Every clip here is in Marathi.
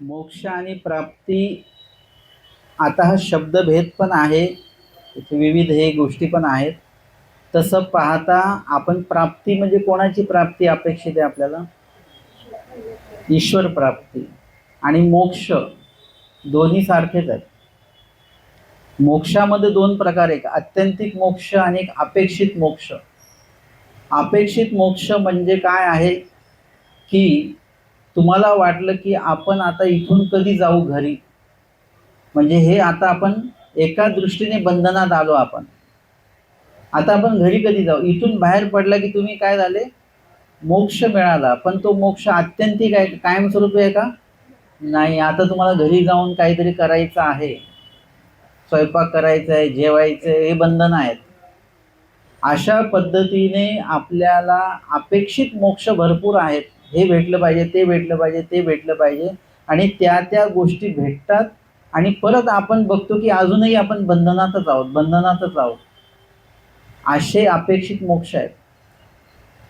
मोक्ष आणि प्राप्ती आता हा शब्दभेद पण आहे. विविध हे गोष्टी पण आहेत. तसं पाहता आपण प्राप्ती म्हणजे कोणाची प्राप्ती अपेक्षित आहे आपल्याला? ईश्वर प्राप्ती आणि मोक्ष दोन्ही सारखेच आहेत. मोक्षामध्ये दोन प्रकार एक आत्यंतिक मोक्ष आणि एक अपेक्षित मोक्ष. अपेक्षित मोक्ष म्हणजे काय आहे? की तुम्हाला वाटलं की आपण आता इथून कधी जाऊ घरी? म्हणजे हे आता आपण एका दृष्टीने बंधनात आलो आपण. आता आपण घरी कधी जाऊ? इथून बाहेर पडला की तुम्ही काय झाले? मोक्ष मिळाला. पण तो मोक्ष आत्यंतिक आहे. कायमस्वरूपी आहे का? नाही. आता तुम्हाला घरी जाऊन काहीतरी करायचं आहे. स्वयंपाक करायचा आहे जेवायचं आहे हे बंधन आहेत. अशा पद्धतीने आपल्याला अपेक्षित मोक्ष भरपूर आहेत. हे भेटलं पाहिजे ते भेटलं पाहिजे ते भेटलं पाहिजे. आणि त्या त्या गोष्टी भेटतात. आणि परत आपण बघतो की अजूनही आपण बंधनातच आहोत बंधनातच आहोत. असे अपेक्षित मोक्ष आहेत.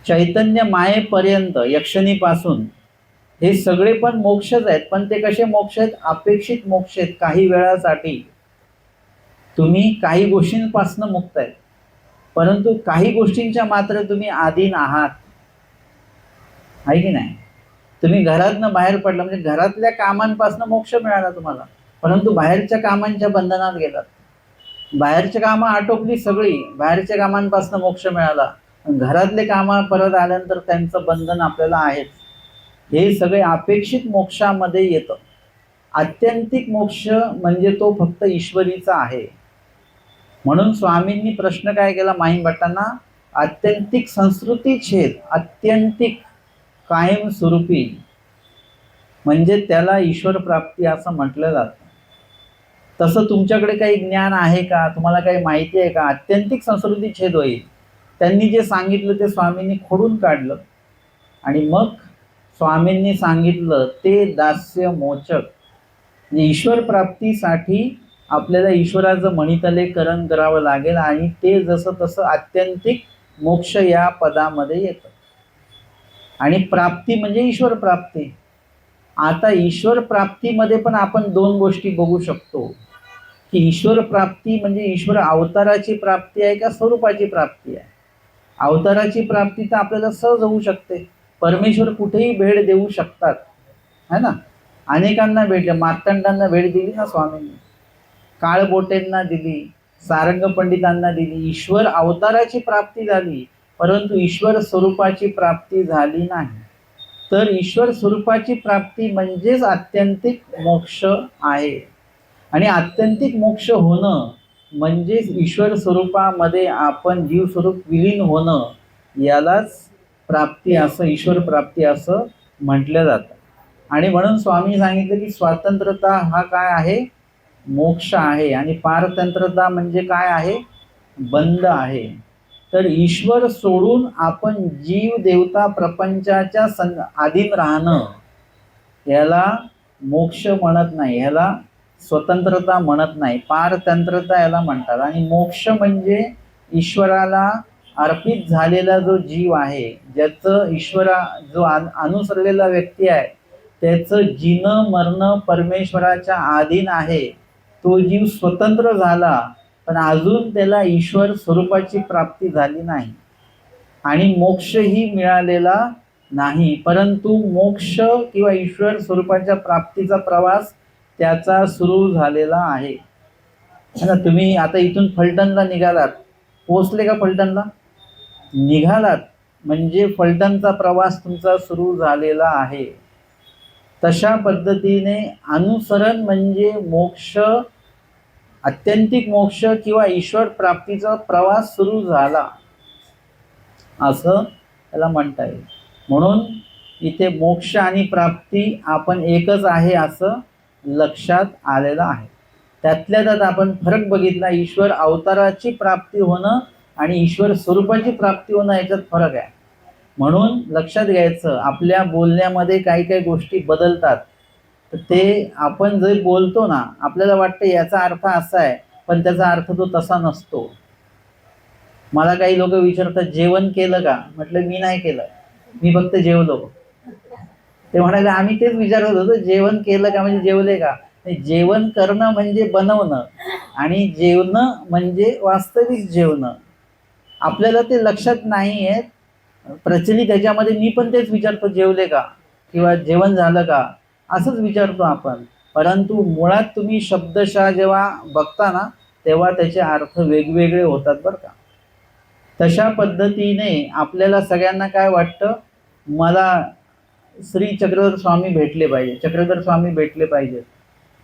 चैतन्य मायेपर्यंत यक्षणीपासून हे सगळे पण मोक्षच आहेत. पण ते कसे मोक्ष आहेत? अपेक्षित मोक्ष आहेत. काही वेळासाठी. तुम्ही काही गोष्टींपासून मुक्त आहेत. परंतु काही गोष्टींच्या मात्र तुम्ही आधीन आहात. आहे की नाही? तुम्ही घरातनं बाहेर पडला म्हणजे घरातल्या कामांपासून मोक्ष मिळाला तुम्हाला. परंतु बाहेरच्या कामांच्या बंधनात गेलात. बाहेरची कामं आटोपली सगळी बाहेरच्या कामांपासून मोक्ष मिळाला. घरातले कामं परत आल्यानंतर त्यांचं बंधन आपल्याला आहेच. हे सगळे अपेक्षित मोक्षामध्ये येतं. आत्यंतिक मोक्ष म्हणजे तो फक्त ईश्वरीचा आहे. म्हणून स्वामींनी प्रश्न काय केला माहीम भट्टांना आत्यंतिक संस्कृती छेद आत्यंतिक कायमस्वरूपी. म्हणजे त्याला ईश्वर प्राप्ती असं म्हटलं जातं. तसं तुमच्याकडे काही ज्ञान आहे का? तुम्हाला काही माहिती आहे का? आत्यंतिक संस्कृती छेद होईल. त्यांनी जे सांगितलं ते स्वामींनी खोडून काढलं. आणि मग स्वामींनी सांगितलं ते दास्य मोचक. म्हणजे ईश्वर प्राप्तीसाठी आपल्याला ईश्वराचं मणितलेकरण करावं लागेल आणि ते जसं तसं आत्यंतिक मोक्ष या पदामध्ये येतं. आणि प्राप्ती म्हणजे ईश्वर प्राप्ती. आता ईश्वर प्राप्तीमध्ये पण आपण दोन गोष्टी बघू शकतो. की ईश्वर प्राप्ती म्हणजे ईश्वर अवताराची प्राप्ती आहे का स्वरूपाची प्राप्ती आहे? अवताराची प्राप्ती तर आपल्याला सहज होऊ शकते. परमेश्वर कुठेही भेट देऊ शकतात. है ना? अनेकांना भेट मार्तंडांना भेट दिली ना स्वामींनी? काळबोटेंना दिली सारंग पंडितांना दिली. ईश्वर अवताराची प्राप्ती झाली. परंतु ईश्वर स्वरूपाची प्राप्ती झाली नाही. तर ईश्वर स्वरूपाची प्राप्ती म्हणजेच आत्यंतिक मोक्ष आहे. आणि आत्यंतिक मोक्ष होणं म्हणजेच ईश्वर स्वरूपामध्ये आपण जीवस्वरूप विलीन होणं यालाच प्राप्ती असं ईश्वर प्राप्ती असं म्हटलं जातं. आणि म्हणून स्वामी सांगितलं की स्वातंत्र्यता हा काय आहे? मोक्ष आहे. आणि पारतंत्रता म्हणजे काय आहे? बंद आहे. तर ईश्वर सोडून आपण जीव देवता प्रपंचाच्या सं आधीन राहणं याला मोक्ष म्हणत नाही याला स्वतंत्रता म्हणत नाही पारतंत्रता याला म्हणतात. आणि मोक्ष म्हणजे ईश्वराला अर्पित झालेला जो जीव आहे ज्याचं ईश्वरा जो अनुसरलेला व्यक्ती आहे त्याचं जीणं मरणं परमेश्वराच्या अधीन आहे तो जीव स्वतंत्र झाला पण अजून त्याला ईश्वर स्वरूपाची प्राप्ती झाली नाही. आणि मोक्षही मिळालेला नाही. परंतु मोक्ष किंवा ईश्वर स्वरूपाच्या प्राप्तीचा प्रवास त्याचा सुरू झालेला आहे. ना तुम्ही आता इथून फलटणला निघालात. पोचले का फलटणला? निघालात. म्हणजे फलटणचा प्रवास तुमचा सुरू झालेला आहे. तशा पद्धतीने अनुसरण म्हणजे मोक्ष आत्यंतिक मोक्ष किंवा ईश्वर प्राप्तीचा प्रवास सुरू झाला. असं त्याला म्हणता येईल. म्हणून इथे मोक्ष आणि प्राप्ती आपण एकच आहे असं लक्षात आलेलं आहे. त्यातल्या त्यात आपण फरक बघितला ईश्वर अवताराची प्राप्ती होणं आणि ईश्वर स्वरूपाची प्राप्ती होणं याच्यात फरक आहे. म्हणून लक्षात घ्यायचं आपल्या बोलण्यामध्ये काही काही गोष्टी बदलतात. तर ते आपण जे बोलतो ना आपल्याला वाटतं याचा अर्थ असा आहे पण त्याचा अर्थ तो तसा नसतो. मला काही लोक विचारतात जेवण केलं का? म्हटलं मी नाही केलं. मी फक्त जेवलो. ते म्हणाले आम्ही तेच विचारत होतो जेवण केलं का म्हणजे जेवले का? जेवण करणं म्हणजे बनवणं आणि जेवणं म्हणजे वास्तविक जेवणं. आपल्याला ते लक्षात नाही आहे प्रचलित त्याच्यामध्ये मी पण तेच विचारतो जेवले का? किंवा जेवण झालं का? असंच विचारतो आपण. परंतु मुळात तुम्ही शब्दशः जेव्हा बघता ना तेव्हा त्याचे अर्थ वेगवेगळे होतात बरं का. तशा पद्धतीने आपल्याला सगळ्यांना काय वाटतं? मला श्री चक्रधर स्वामी भेटले पाहिजे. चक्रधर स्वामी भेटले पाहिजे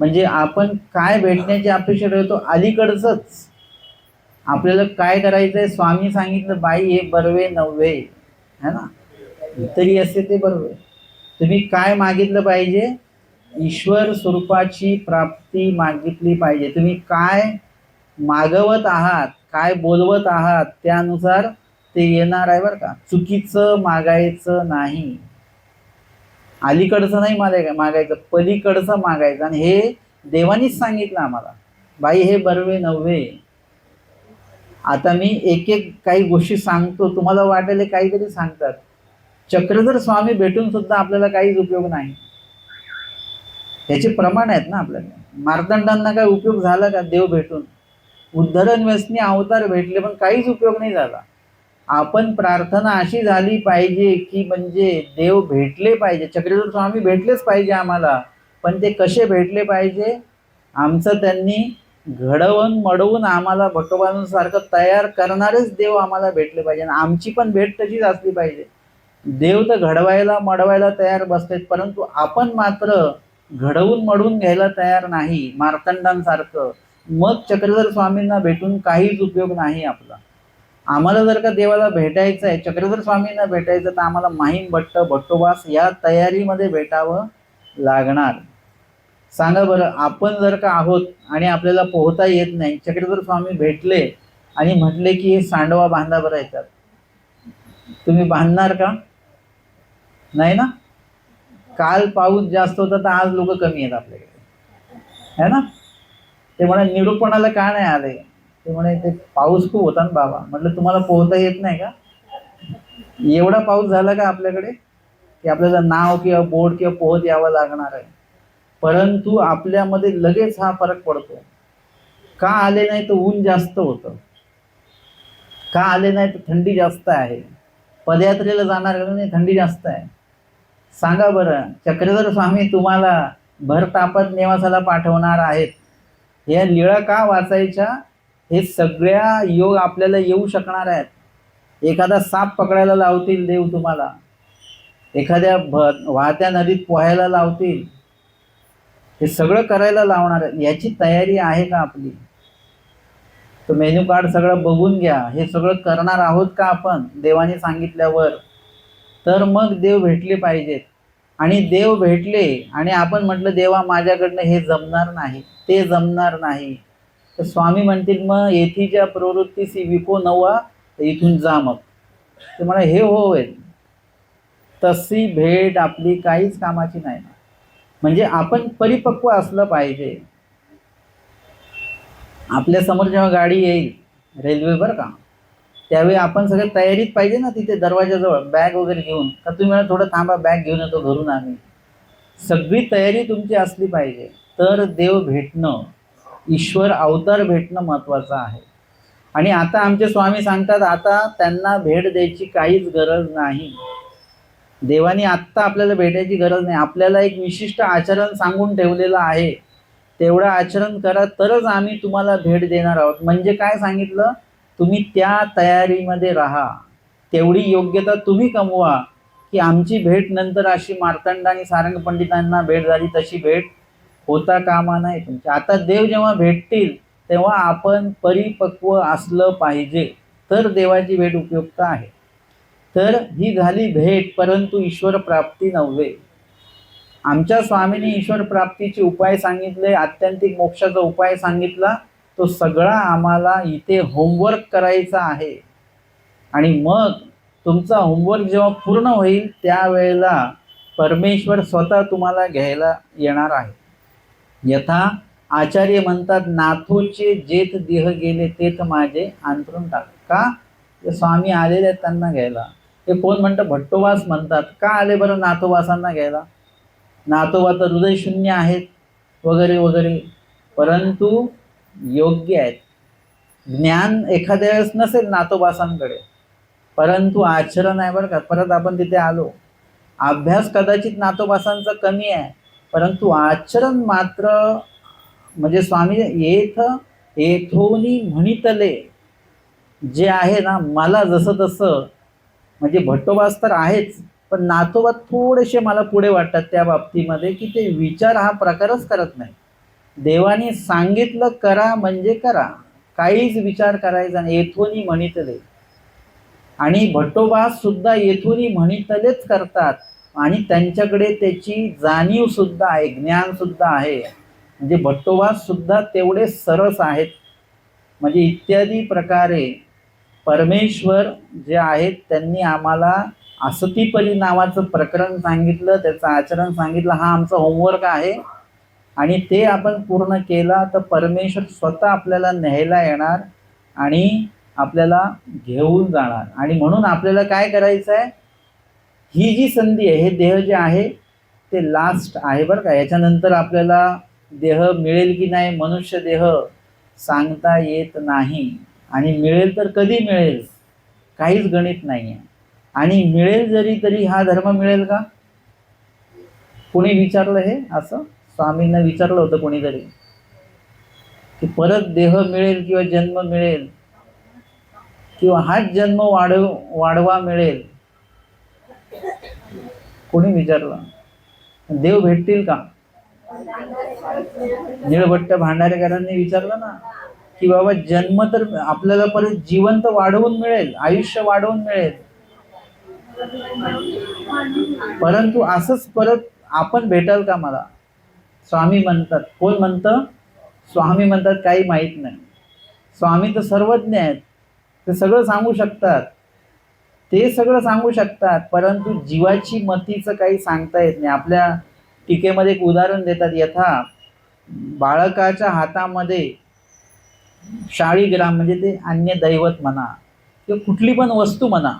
म्हणजे आपण काय भेटण्याची अपेक्षा ठेवतो? अलीकडचंच. आपल्याला काय करायचं आहे स्वामी सांगितलं बाई हे बरवे नव्हे. है ना? तरी असे ते बरवे. तुम्ही काय मागितलं पाहिजे? ईश्वर स्वरूपाची प्राप्ती मागितली पाहिजे. तुम्ही काय मागवत आहात काय बोलवत आहात त्यानुसार ते येणार आहे बरं का. चुकीचं मागायचं नाही. अलीकडचं नाही मागाय मागायचं पलीकडचं मागायचं. आणि हे देवानीच सांगितलं आम्हाला. बाई हे बरवे नव्हे. आता मी एक एक काही गोष्टी सांगतो. तुम्हाला वाटेल काहीतरी सांगतात. चक्रधर स्वामी भेटून सुद्धा आपल्याला काहीच उपयोग नाही. त्याचे प्रमाण आहेत ना आपल्याला. मार्तंडांना काय उपयोग झाला का? देव भेटून. उद्धरण व्यसनी अवतार भेटले पण काहीच उपयोग नाही झाला. आपण प्रार्थना अशी झाली पाहिजे की म्हणजे देव भेटले पाहिजे. चक्रधर स्वामी भेटलेच पाहिजे आम्हाला पण ते कसे भेटले पाहिजे? आमचं त्यांनी घडवून मडवून आम्हाला भटोबांसारखं तयार करणारेच देव आम्हाला भेटले पाहिजे. आणि आमची पण भेट तशीच असली पाहिजे. देव तर घडवायला मडवायला तयार बसतात परंतु आपण मात्र घडवून मडवून घ्यायला तयार नाही मार्तंडांसारखं. मग चक्रधर स्वामींना भेटून काहीच उपयोग नाही आपला. आम्हाला जर का देवाला भेटायचं आहे चक्रधर स्वामींना भेटायचं तर आम्हाला माहीम भट्ट भट्टोबास या तयारीमध्ये भेटावं लागणार. सांगा बरं आपण जर का आहोत आणि आपल्याला पोहता येत नाही चक्रधर स्वामी भेटले आणि म्हटले की हे सांडवा बांधा बरं येतात. तुम्ही बांधणार का? नाही ना? काल पाऊस जास्त होता तर आज लोक कमी आहेत आपल्याकडे. है ना? ते म्हणे निरूपणाला का नाही आले? ते म्हणे ते पाऊस खूप होता ना बाबा. म्हटलं तुम्हाला पोहता येत नाही का? एवढा पाऊस झाला का आपल्याकडे? की आपल्याला नाव किंवा बोट किंवा पोहत यावं लागणार आहे. परंतु आपल्यामध्ये लगेच हा फरक पडतो. का आले नाही तर ऊन जास्त होतं. का आले नाही तर थंडी जास्त आहे. पदयात्रेला जाणार का नाही थंडी जास्त आहे. सांगा बरं चक्रधर स्वामी तुम्हाला भरतापत निवासाला पाठवणार आहेत. या लिळा का वाचायच्या? हे सगळ्या योग आपल्याला येऊ शकणार आहेत. एखादा साप पकडायला लावतील देव तुम्हाला. एखाद्या भ वाहत्या नदीत पोहायला लावतील. हे सगळं करायला लावणार आहेत. याची तयारी आहे का आपली? तर मेन्यू कार्ड सगळं बघून घ्या. हे सगळं करणार आहोत का आपण? देवाने सांगितल्यावर. तर मग देव भेटले पाहिजेत. आणि देव भेटले आणि आपण म्हटलं देवा माझ्याकडनं हे जमणार नाही ते जमणार नाही. तर स्वामी म्हणतील मग येथीच्या प्रवृत्तीशी विको नवा तर इथून जा मग. ते म्हणा हे होईल तशी भेट आपली काहीच कामाची नाही. म्हणजे आपण परिपक्व असलं पाहिजे. आपल्यासमोर जेव्हा गाडी येईल रेल्वे बरं का? त्यावेळी आपण सगळं तयारीत पाहिजे ना तिथे दरवाजाजवळ बॅग वगैरे घेऊन. का तुम्ही मला थोडं थांबा बॅग घेऊन येतो घरून आम्ही. सगळी तयारी तुमची असली पाहिजे. तर देव भेटणं ईश्वर अवतार भेटणं महत्त्वाचं आहे. आणि आता आमचे स्वामी सांगतात आता त्यांना भेट द्यायची काहीच गरज नाही. देवानी आत्ता आपल्याला भेटायची गरज नाही. आपल्याला एक विशिष्ट आचरण सांगून ठेवलेलं आहे. तेवढं आचरण करा तरच आम्ही तुम्हाला भेट देणार आहोत. म्हणजे काय सांगितलं? तुम्ही त्या तयारीमध्ये राहा. तेवढी योग्यता तुम्ही कमवा की आमची भेट नंतर अशी मार्तंड आणि सारंग पंडितांना भेट झाली तशी भेट होता कामा नाही तुमची. आता देव जेव्हा भेटतील तेव्हा आपण परिपक्व असलं पाहिजे. तर देवाची भेट उपयुक्त आहे. तर ही झाली भेट परंतु ईश्वर प्राप्ती नव्हे. आमच्या स्वामींनी ईश्वर प्राप्तीचे उपाय सांगितले आत्यंतिक मोक्षाचा उपाय सांगितला तो सगळा आम्हाला इथे होमवर्क करायचा आहे. आणि मग तुमचा होमवर्क जेव्हा पूर्ण होईल त्यावेळेला परमेश्वर स्वतः तुम्हाला घ्यायला येणार आहे. यथा आचार्य म्हणतात नाथोचे जेथ देह गेले तेथ माझे अंतरून टाक. का? ते स्वामी आलेले आहेत त्यांना घ्यायला. ते कोण म्हणतं? भट्टोवास म्हणतात. का आले बरं नाथोवासांना घ्यायला? नातोबा तर हृदयशून्य आहेत वगैरे वगैरे. परंतु योग्य आहेत. ज्ञान एखाद्या वेळेस नसेल नातोबासांकडे परंतु आचरण आहे बरं का. परत आपण तिथे आलो. अभ्यास कदाचित नातोबासांचा कमी आहे परंतु आचरण मात्र म्हणजे स्वामी येथ येथोनी म्हणितले जे आहे ना मला जसं तसं म्हणजे भट्टोबास तर आहेच पण नातोबा थोडेसे मला पुढे वाटतात त्या बाबतीमध्ये की ते विचार हा प्रकारच करत नाही देवाने सांगितलं करा म्हणजे करा. काहीच विचार करायचा नाही. येथोनी म्हणितले. आणि भट्टोबास सुद्धा येथोनी म्हणितलेच करतात. आणि त्यांच्याकडे त्याची जाणीव सुद्धा आहे ज्ञान सुद्धा आहे. म्हणजे भट्टोबास सुद्धा तेवढे सरस आहेत. म्हणजे इत्यादी प्रकारे परमेश्वर जे आहेत त्यांनी आम्हाला असतीपली नावाचं प्रकरण सांगितलं त्याचं आचरण सांगितलं. हा आमचा होमवर्क आहे. आणि ते आपण पूर्ण केला तर परमेश्वर स्वतः आपल्याला न्यायला येणार आणि आपल्याला घेऊन जाणार. आणि म्हणून आपल्याला काय करायचं आहे? ही जी संधी आहे हे देह जे आहे ते लास्ट आहे बरं का. याच्यानंतर आपल्याला देह मिळेल की नाही? मनुष्य देह सांगता येत नाही. आणि मिळेल तर कधी मिळेल? काहीच गणित नाही आहे आणि मिळेल जरी तरी हा धर्म मिळेल का? कोणी विचारलं हे असं? स्वामींना विचारलं होतं कोणीतरी की परत देह मिळेल किंवा जन्म मिळेल किंवा हाच जन्म वाढव वाढवा मिळेल. कोणी विचारलं? देव भेटतील का? निळभट्ट भांडारेकरांनी विचारलं ना की बाबा जन्म तर आपल्याला परत जिवंत वाढवून मिळेल आयुष्य वाढवून मिळेल. परंतु असंच परत आपण भेटाल का मला? स्वामी म्हणतात. कोण म्हणतं? स्वामी म्हणतात काही माहीत नाही. स्वामी तर सर्वज्ञ आहेत. ते सगळं सांगू शकतात. ते सगळं सांगू शकतात परंतु जीवाची मतीचं काही सांगता येत नाही. आपल्या टीकेमध्ये एक उदाहरण देतात. यथा बाळकाच्या हातामध्ये शाळीग्राम म्हणजे ते अन्य दैवत म्हणा किंवा कुठली पण वस्तू म्हणा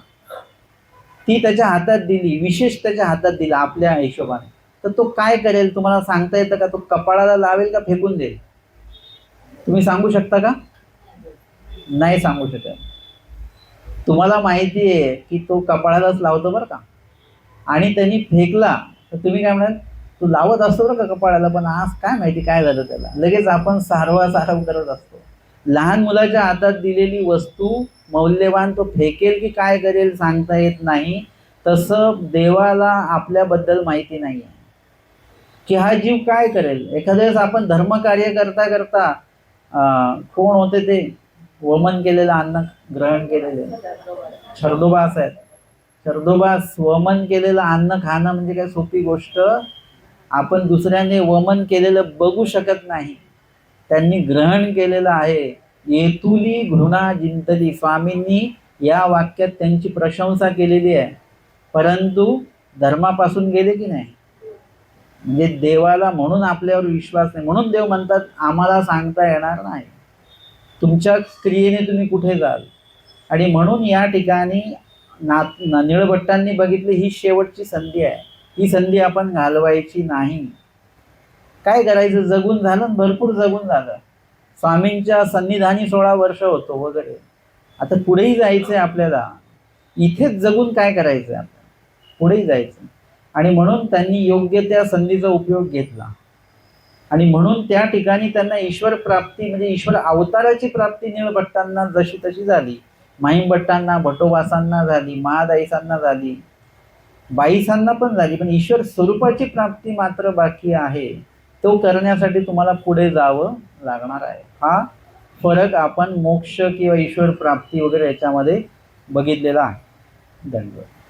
ती त्याच्या हातात दिली विशेष त्याच्या हातात दिला आपल्या हिशोबाने. तर तो काय करेल? तुम्हाला सांगता येतं का? तो कपाळाला लावेल का फेकून देईल? तुम्ही सांगू शकता का? नाही सांगू शकत. तुम्हाला माहिती आहे की तो कपाळालाच लावतो बरं का. आणि त्यांनी फेकला तर तुम्ही काय म्हणाल तू लावत असतो बरं का कपाळाला पण आज काय माहिती काय झालं त्याला? लगेच आपण सारवा सारव करत असतो. लहान मुलाच्या हातात दिलेली वस्तू मौल्यवान तो फेकेल की काय करेल सांगता येत नाही. तसं देवाला आपल्याबद्दल माहिती नाही आहे की हा जीव काय करेल? एखाद्या वेळेस आपण धर्मकार्य करता करता कोण होते ते? वमन केलेलं अन्न ग्रहण केलेले. छर्दोबास आहेत. छर्दोबास वमन केलेलं अन्न खाणं म्हणजे काय सोपी गोष्ट? आपण दुसऱ्याने वमन केलेलं बघू शकत नाही. त्यांनी ग्रहण केलेलं आहे. येतुली घृणा जिंतली. स्वामींनी या वाक्यात त्यांची प्रशंसा केलेली आहे. परंतु धर्मापासून गेले की नाही? म्हणजे देवाला म्हणून आपल्यावर विश्वास नाही म्हणून देव म्हणतात आम्हाला सांगता येणार नाही. तुमच्या क्रियेने तुम्ही कुठे जाल? आणि म्हणून या ठिकाणी ना निळभट्टांनी बघितली ही शेवटची संधी आहे. ही संधी आपण घालवायची नाही. काय करायचं? जगून झालं भरपूर जगून झालं. स्वामींच्या सन्निधानी सोळा वर्ष होतो वगैरे. आता पुढेही जायचं आहे आपल्याला. इथेच जगून काय करायचं आहे आपण पुढेही जायचं आणि म्हणून त्यांनी योग्य त्या संधीचा उपयोग घेतला. आणि म्हणून त्या ठिकाणी त्यांना ईश्वर प्राप्ती म्हणजे ईश्वर अवताराची प्राप्ती निळभट्टांना जशी तशी झाली. माहीमभट्टांना भटोबासांना झाली महादाईसांना झाली बाईसांना पण झाली पण ईश्वर स्वरूपाची प्राप्ती मात्र बाकी आहे. तो करण्यासाठी तुम्हाला पुढे जावं लागणार आहे. हा फरक आपण मोक्ष किंवा ईश्वर प्राप्ती वगैरे याच्यामध्ये बघितलेला आहे. धन्यवाद.